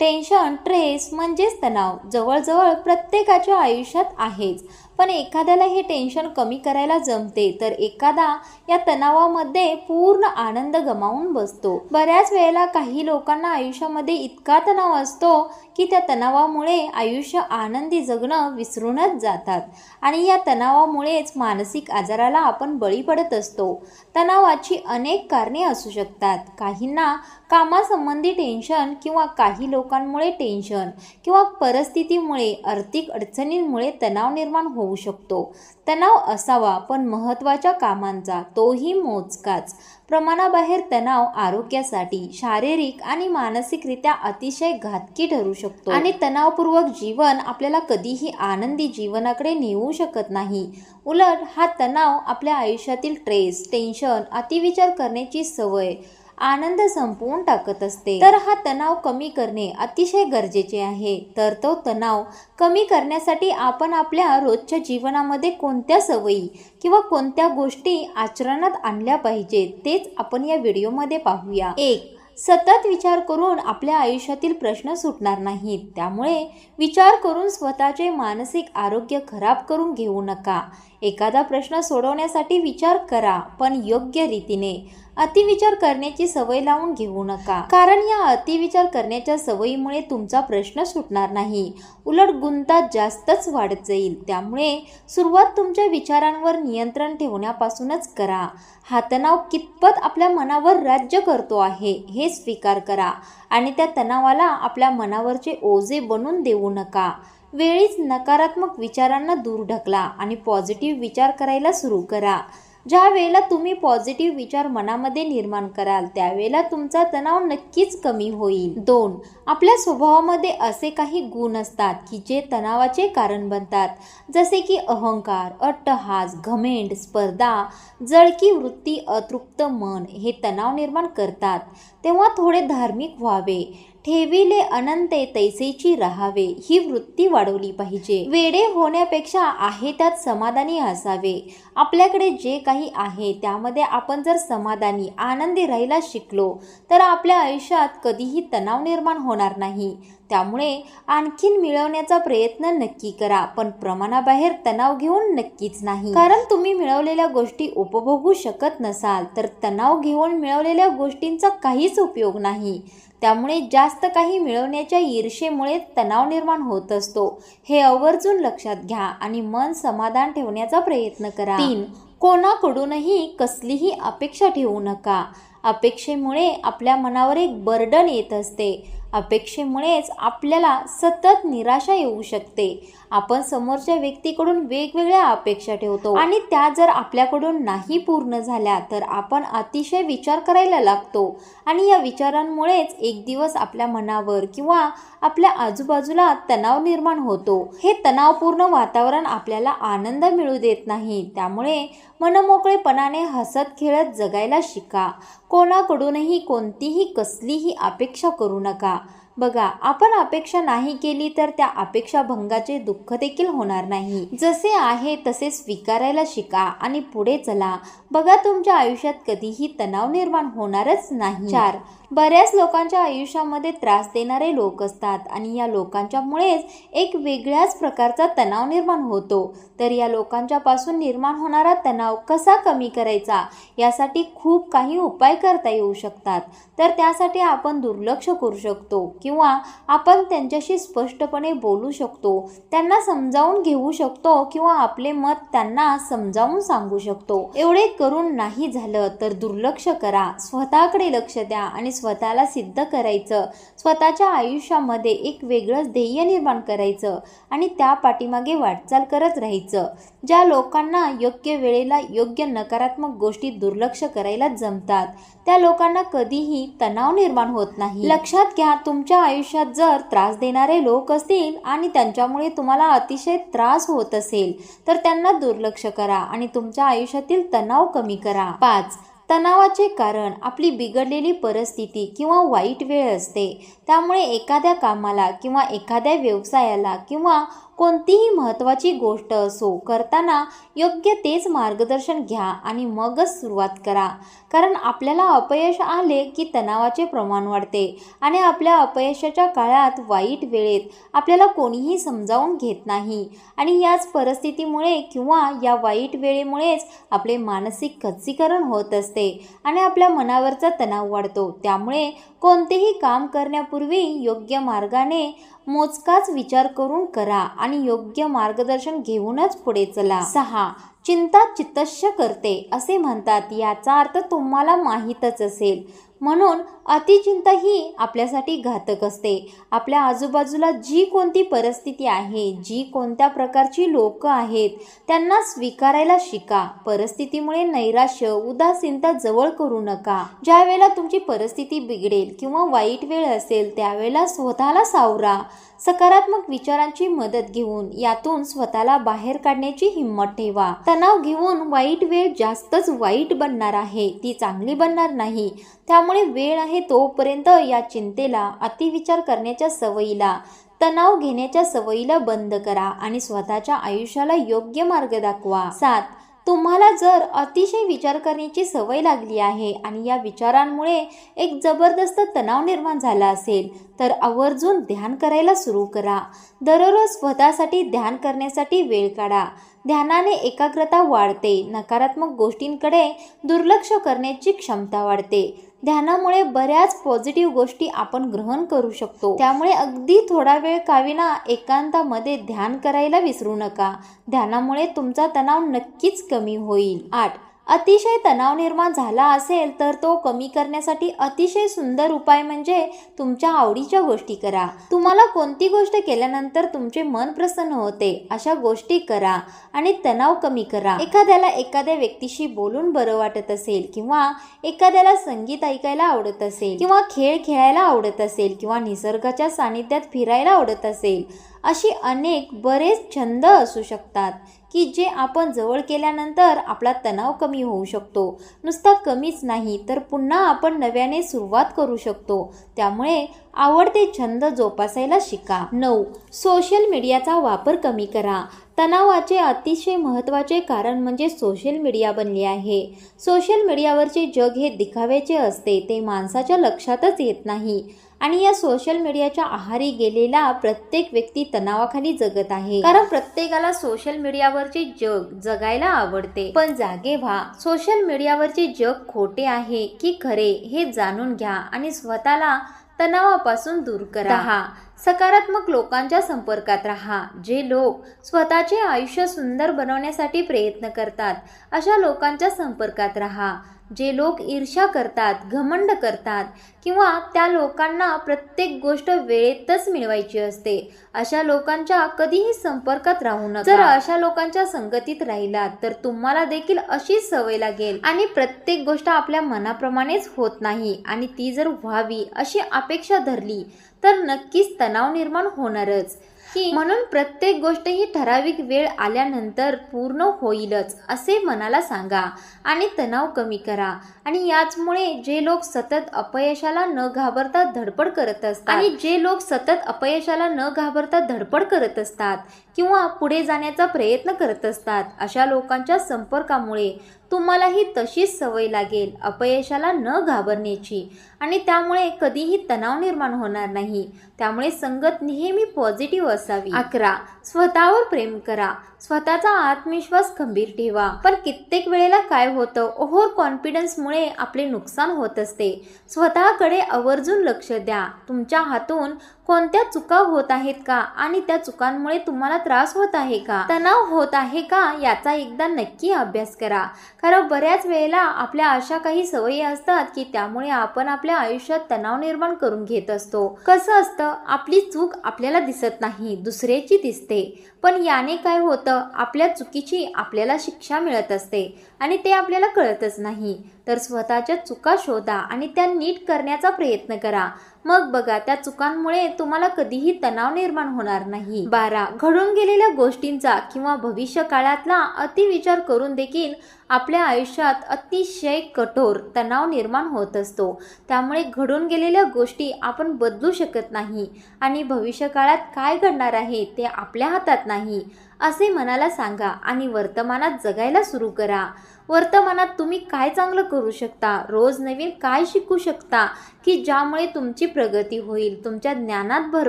Tension trace म्हणजेच तणाव. जवळजवळ प्रत्येकाच्या आयुष्यात आहेच. पण एखाद्याला हे टेन्शन कमी करायला जमते तर एखादा या तणावामध्ये पूर्ण आनंद गमावून बसतो. बऱ्याच वेळेला काही लोकांना आयुष्यामध्ये इतका तणाव असतो की त्या तणावामुळे आयुष्य आनंदी जगणं विसरूनच जातात. आणि या तणावामुळेच मानसिक आजाराला आपण बळी पडत असतो. तणावाची अनेक कारणे असू शकतात. काहींना कामासंबंधी टेन्शन किंवा काही लोकांमुळे टेन्शन किंवा परिस्थितीमुळे आर्थिक अडचणींमुळे तणाव निर्माण होऊ शकतो. तणाव असावा पण महत्त्वाच्या कामांचा तोही मोजकाच. प्रमाणाबाहेर तणाव आरोग्यासाठी शारीरिक आणि मानसिकरित्या अतिशय घातकी ठरू शकतो. आणि तणावपूर्वक जीवन आपल्याला कधीही आनंदी जीवनाकडे नेऊ शकत नाही. उलट हा तणाव आपल्या आयुष्यातील ट्रेस टेन्शन अतिविचार करण्याची सवय आनंद संपवून टाकत असते. तर हा तणाव कमी करणे अतिशय गरजेचे आहे. तर तो तणाव कमी करण्यासाठी आपण आपल्या रोजच्या जीवनामध्ये कोणत्या सवयी किंवा कोणत्या गोष्टी आचरणात आणल्या पाहिजेत तेच आपण या व्हिडिओमध्ये पाहूया. एक सतत विचार करून आपल्या आयुष्यातील प्रश्न सुटणार नाहीत. त्यामुळे विचार करून स्वतःचे मानसिक आरोग्य खराब करून घेऊ नका. एखादा प्रश्न सोडवण्यासाठी विचार करा पण योग्य रीतीने. अतिविचार करण्याची सवय लावून घेऊ नका. कारण या अतिविचार करण्याच्या सवयीमुळे तुमचा प्रश्न सुटणार नाही. उलट गुंता जास्तच वाढत जाईल. त्यामुळे सुरुवात तुमच्या विचारांवर नियंत्रण ठेवण्यापासूनच करा. हा तणाव कितपत आपल्या मनावर राज्य करतो आहे हे स्वीकार करा आणि त्या तणावाला आपल्या मनावरचे ओझे बनून देऊ नका. वेळीच नकारात्मक विचारांना दूर ढकला आणि पॉझिटिव्ह विचार करायला सुरू करा. ज्या वेळेला तुम्ही पॉझिटिव्ह विचार मनामध्ये निर्माण कराल त्यावेळेला तुमचा तणाव नक्कीच कमी होईल. दोन आपल्या स्वभावामध्ये असे काही गुण असतात की जे तणावाचे कारण बनतात. जसे की अहंकार अट्टहास घमेंड स्पर्धा जळकी वृत्ती अतृप्त मन हे तणाव निर्माण करतात. तेव्हा थोडे धार्मिक व्हावे. ठेविले अनंते तैसेची राहावे ही वृत्ती वाढवली पाहिजे. वेडे होण्यापेक्षा आहे त्यात समाधानी असावे. आपल्याकडे जे काही आहे त्यामध्ये आपण जर समाधानी आनंदी राहायला शिकलो तर आपल्या आयुष्यात कधीही तणाव निर्माण होणार नाही. त्यामुळे आणखीन मिळवण्याचा प्रयत्न नक्की करा पण प्रमाणाबाहेर तणाव घेऊन नक्कीच नाही. कारण तुम्ही मिळवलेल्या गोष्टी उपभोगू शकत नसाल तर तणाव घेऊन मिळवलेल्या गोष्टींचा काहीच उपयोग नाही. त्यामुळे जास्त काही मिळवण्याच्या ईर्षेमुळे तणाव निर्माण होत असतो. हे आवर्जून लक्षात घ्या आणि मन समाधान ठेवण्याचा प्रयत्न करा. तीन कोणाकडूनही कसलीही अपेक्षा ठेवू नका. अपेक्षेमुळे आपल्या मनावर एक बर्डन येत असते. अपेक्षेमुळेच आपल्याला सतत निराशा येऊ शकते. आपण समोरच्या व्यक्तीकडून वेगवेगळ्या अपेक्षा ठेवतो. आणि त्या जर आपल्याकडून नाही पूर्ण झाल्या तर आपण अतिशय विचार करायला लागतो. आणि या विचारांमुळेच एक दिवस आपल्या मनावर किंवा आपल्या आजूबाजूला तणाव निर्माण होतो. हे तणावपूर्ण वातावरण आपल्याला आनंद मिळू देत नाही. त्यामुळे मनमोकळेपणाने हसत खेळत जगायला शिका. कोणाकडूनही कोणतीही कसलीही अपेक्षा करू नका. बघा आपण अपेक्षा नाही केली तर त्या अपेक्षा भंगाचे दुःख देखील होणार नाही. जसे आहे तसे स्वीकारायला शिका आणि पुढे चला. बघा तुमच्या आयुष्यात कधीही तणाव निर्माण होणारच नाही. चार बऱ्याच लोकांच्या आयुष्यामध्ये त्रास देणारे लोक असतात आणि या लोकांच्यामुळेच एक वेगळ्याच प्रकारचा तणाव निर्माण होतो. तर या लोकांच्या पासून निर्माण होणारा तणाव कसा कमी करायचा यासाठी खूप काही उपाय करता येऊ शकतात. तर त्यासाठी आपण दुर्लक्ष करू शकतो किंवा आपण त्यांच्याशी स्पष्टपणे बोलू शकतो त्यांना समजावून घेऊ शकतो किंवा आपले मत त्यांना समजावून सांगू शकतो. एवढे करून नाही झालं तर दुर्लक्ष करा. स्वतःकडे लक्ष द्या आणि स्वतःला सिद्ध करायचं. स्वतःच्या आयुष्यामध्ये एक वेगळंच ध्येय निर्माण करायचं आणि त्या पाठीमागे वाटचाल करत राहायचं. ज्या लोकांना योग्य वेळेला योग्य नकारात्मक गोष्टी दुर्लक्ष करायला जमतात त्या लोकांना कधीही तणाव निर्माण होत नाही. लक्षात घ्या तुमच्या आयुष्यात जर त्रास देणारे लोक असतील आणि त्यांच्यामुळे तुम्हाला अतिशय त्रास होत असेल तर त्यांना दुर्लक्ष करा आणि तुमच्या आयुष्यातील तणाव कमी करा. पाच तणावाचे कारण आपली बिघडलेली परिस्थिती किंवा वाईट वेळ असते. त्यामुळे एखाद्या कामाला किंवा एखाद्या व्यवसायाला किंवा कोणतीही महत्त्वाची गोष्ट असो करताना योग्य तेच मार्गदर्शन घ्या आणि मगच सुरुवात करा. कारण आपल्याला अपयश आले की तणावाचे प्रमाण वाढते आणि आपल्या अपयशाच्या काळात वाईट वेळेत आपल्याला कोणीही समजावून घेत नाही. आणि याच परिस्थितीमुळे किंवा या वाईट वेळेमुळेच आपले मानसिक खच्चीकरण होत असते आणि आपल्या मनावरचा तणाव वाढतो. त्यामुळे कोणतेही काम करण्यापूर्वी योग्य मार्गाने मोजकाच विचार करून करा आणि आणि योग्य मार्गदर्शन घेऊनच पुढे चला. सहा. चिंता चित्तस्य करते असे म्हणतात. याचा अर्थ तुम्हाला माहीतच असेल. म्हणून अतिचिंता ही आपल्यासाठी घातक असते. आपल्या आजूबाजूला जी कोणती परिस्थिती आहे जी कोणत्या प्रकारची लोक आहेत त्यांना स्वीकारायला शिका. परिस्थितीमुळे नैराश्य उदासीनता जवळ करू नका. ज्या वेळेला तुमची परिस्थिती बिघडेल किंवा वाईट वेळ असेल त्यावेळेला स्वतःला सावरा. सकारात्मक विचारांची मदत घेऊन यातून स्वतःला बाहेर काढण्याची हिंमत ठेवा. तणाव घेऊन वाईट वेळ जास्तच वाईट बनणार आहे. ती चांगली बनणार नाही. त्यामुळे वेळ आहे तोपर्यंत या चिंतेला अतिविचार करण्याच्या सवयीला तणाव घेण्याच्या सवयीला बंद करा आणि स्वतःच्या आयुष्याला योग्य मार्ग दाखवा. सात तुम्हाला जर अतिशय विचार करण्याची सवय लागली आहे आणि या विचारांमुळे एक जबरदस्त तणाव निर्माण झाला असेल तर आवर्जून ध्यान करायला सुरू करा. दररोज स्वतःसाठी ध्यान करण्यासाठी वेळ काढा. ध्यानाने एकाग्रता वाढते नकारात्मक गोष्टींकडे दुर्लक्ष करण्याची क्षमता वाढते. ध्यानामुळे बऱ्याच पॉझिटिव्ह गोष्टी आपण ग्रहण करू शकतो. त्यामुळे अगदी थोडा वेळ काविना एकांतामध्ये ध्यान करायला विसरू नका. ध्यानामुळे तुमचा तणाव नक्कीच कमी होईल. आठ. अतिशय तणाव निर्माण झाला असेल तर तो कमी करण्यासाठी अतिशय सुंदर उपाय म्हणजे तुमच्या आवडीच्या गोष्टी करा. तुम्हाला कोणती गोष्ट केल्यानंतर तुमचे मन प्रसन्न होते अशा गोष्टी करा आणि तणाव कमी करा. एखाद्याला एखाद्या व्यक्तीशी बोलून बरं वाटत असेल किंवा एखाद्याला संगीत ऐकायला आवडत असेल किंवा खेळ खेळायला आवडत असेल किंवा निसर्गाच्या सानिध्यात फिरायला आवडत असेल अशी अनेक बरेच छंद असू शकतात की जे आपण जवळ केल्यानंतर आपला तणाव कमी होऊ शकतो. नुसता कमीच नाही तर पुन्हा आपण नव्याने सुरुवात करू शकतो. त्यामुळे आवडते छंद जोपासायला शिका. नऊ. सोशल मीडियाचा वापर कमी करा. तणावाचे अतिशय महत्त्वाचे कारण म्हणजे सोशल मीडिया बनले आहे. सोशल मीडियावरचे जग हे दिखाव्याचे असते ते माणसाच्या लक्षातच येत नाही. आणि या सोशल मीडियाच्या आहारी गेलेला प्रत्येक व्यक्ती तणावाखाली जगत आहे. कारण प्रत्येकाला सोशल मीडियावरचे जग जगायला आवडते. पण जागे व्हा. सोशल मीडियावरचे जग खोटे आहे की खरे हे जाणून घ्या आणि स्वतःला तणावापासून दूर करा. हा सकारात्मक लोकांच्या संपर्कात राहा. जे लोक स्वतःचे आयुष्य सुंदर बनवण्यासाठी प्रयत्न करतात अशा लोकांच्या संपर्कात राहा. जे लोक ईर्ष्या करतात घमंड करतात किंवा त्या लोकांना प्रत्येक गोष्ट वेळेतच मिळवायची असते अशा लोकांच्या कधीही संपर्कात राहू नका. जर अशा लोकांच्या संगतीत राहिलात तर तुम्हाला देखील अशीच सवय लागेल. आणि प्रत्येक गोष्ट आपल्या मनाप्रमाणेच होत नाही आणि ती जर व्हावी अशी अपेक्षा धरली तर नक्कीच तणाव निर्माण होणारच. म्हणून प्रत्येक गोष्ट ही ठराविक वेळ आल्यानंतर पूर्ण होईलच असे मनाला सांगा आणि तणाव कमी करा. आणि याचमुळे जे लोक सतत अपयशाला न घाबरता धडपड करत असतात आणि जे लोक सतत अपयशाला न घाबरता धडपड करत असतात किंवा पुढे जाण्याचा प्रयत्न करत असतात अशा लोकांच्या संपर्कामुळे तुम्हालाही तशीच सवय लागेल. अपयशाला न घाबरण्याची. आणि त्यामुळे कधीही तणाव निर्माण होणार नाही. त्यामुळे संगत नेहमी पॉझिटिव्ह असावी. अकरा. स्वतःवर प्रेम करा. स्वतःचा आत्मविश्वास खंबीर ठेवा. पण कित्येक वेळेला काय होतं? ओव्हर कॉन्फिडन्समुळे आपले नुकसान होत असते. स्वतःकडे आवर्जून लक्ष द्या. तुमच्या हातून कोणत्या चुका होत आहेत का? आणि त्या चुकांमुळे तुम्हाला त्रास होत आहे का? तणाव होत आहे का? याचा एकदा नक्की अभ्यास करा. कारण बऱ्याच वेळेला आपल्या अशा काही सवयी असतात की त्यामुळे आपण आपल्या आयुष्यात तणाव निर्माण करून घेत असतो. कसं असतं? आपली चूक आपल्याला दिसत नाही. दुसऱ्याची दिसते. पण याने काय होतं? आपल्या चुकीची आपल्याला शिक्षा मिळत असते आणि ते आपल्याला कळतच नाही. तर स्वतःच्या चुका शोधा आणि त्या नीट करण्याचा प्रयत्न करा. मग बघा त्या चुकांमुळे तुम्हाला कधीही तणाव निर्माण होणार नाही. बारा घडून गेलेल्या गोष्टींचा किंवा भविष्य काळातला अतिविचार करून देखील आपल्या आयुष्यात अतिशय कठोर तणाव निर्माण होत असतो. त्यामुळे घडून गेलेल्या गोष्टी आपण बदलू शकत नाही आणि भविष्य काळात काय घडणार आहे ते आपल्या हातात नाही. असे मनाला सांगा आणि वर्तमानात जगायला सुरू करा. वर्तमानात तुम्ही काय चांगलं करू शकता? रोज नवीन काय शिकू शकता? की ज्यामुळे तुमची प्रगती होईल तुमच्या ज्ञानात भर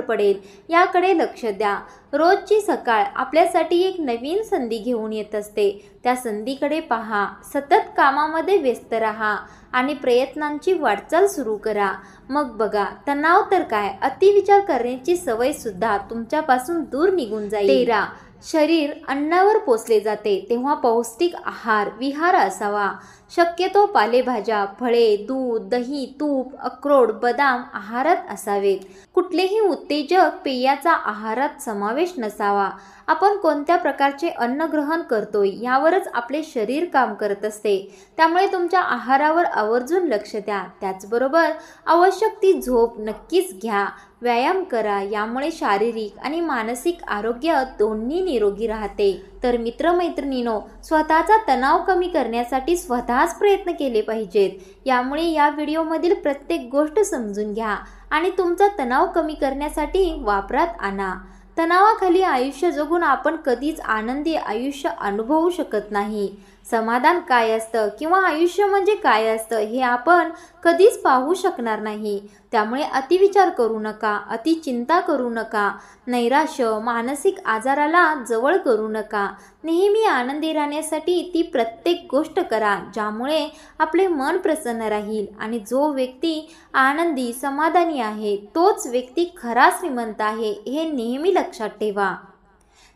पडेल याकडे लक्ष द्या. रोजची सकाळ आपल्यासाठी एक नवीन संधी घेऊन येत असते. त्या संधीकडे पहा. सतत कामामध्ये व्यस्त राहा आणि प्रयत्नांची वाटचाल सुरू करा. मग बघा तणाव तर काय? अतिविचार करण्याची सवय सुद्धा तुमच्यापासून दूर निघून जाईल. तेरा. शरीर अन्नावर पोचले जाते तेव्हा पौष्टिक आहार विहार असावा. शक्यतो पालेभाज्या फळे दूध दही तूप अक्रोड बदाम आहारात असावेत. कुठलेही उत्तेजक पेयाचा आहारात समावेश नसावा. आपण कोणत्या प्रकारचे अन्न ग्रहण करतो यावरच आपले शरीर काम करत असते. त्यामुळे तुमच्या आहारावर आवर्जून लक्ष द्या. त्याचबरोबर आवश्यक ती झोप नक्कीच घ्या. व्यायाम करा. यामुळे शारीरिक आणि मानसिक आरोग्य दोन्ही निरोगी राहते. तर मित्रमैत्रिणीनो स्वतःचा तणाव कमी करण्यासाठी स्वतःच प्रयत्न केले पाहिजेत. यामुळे या व्हिडिओमधील प्रत्येक गोष्ट समजून घ्या आणि तुमचा तणाव कमी करण्यासाठी वापरात आणा. तणावाखाली आयुष्य जगून आपण कधीच आनंदी आयुष्य अनुभवू शकत नाही. समाधान काय असतं किंवा आयुष्य म्हणजे काय असतं हे आपण कधीच पाहू शकणार नाही. त्यामुळे अतिविचार करू नका अति चिंता करू नका नैराश्य मानसिक आजाराला जवळ करू नका. नेहमी आनंदी राहण्यासाठी ती प्रत्येक गोष्ट करा ज्यामुळे आपले मन प्रसन्न राहील आणि जो व्यक्ती आनंदी समाधानी आहे तोच व्यक्ती खरा श्रीमंत आहे हे नेहमी लक्षात ठेवा.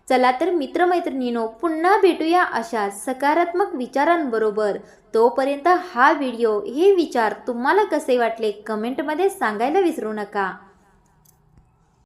चला तर मित्रमैत्रिणीनो पुन्हा भेटूया अशा सकारात्मक विचारांबरोबर. तोपर्यंत हा व्हिडिओ हे विचार तुम्हाला कसे वाटले कमेंटमध्ये सांगायला विसरू नका.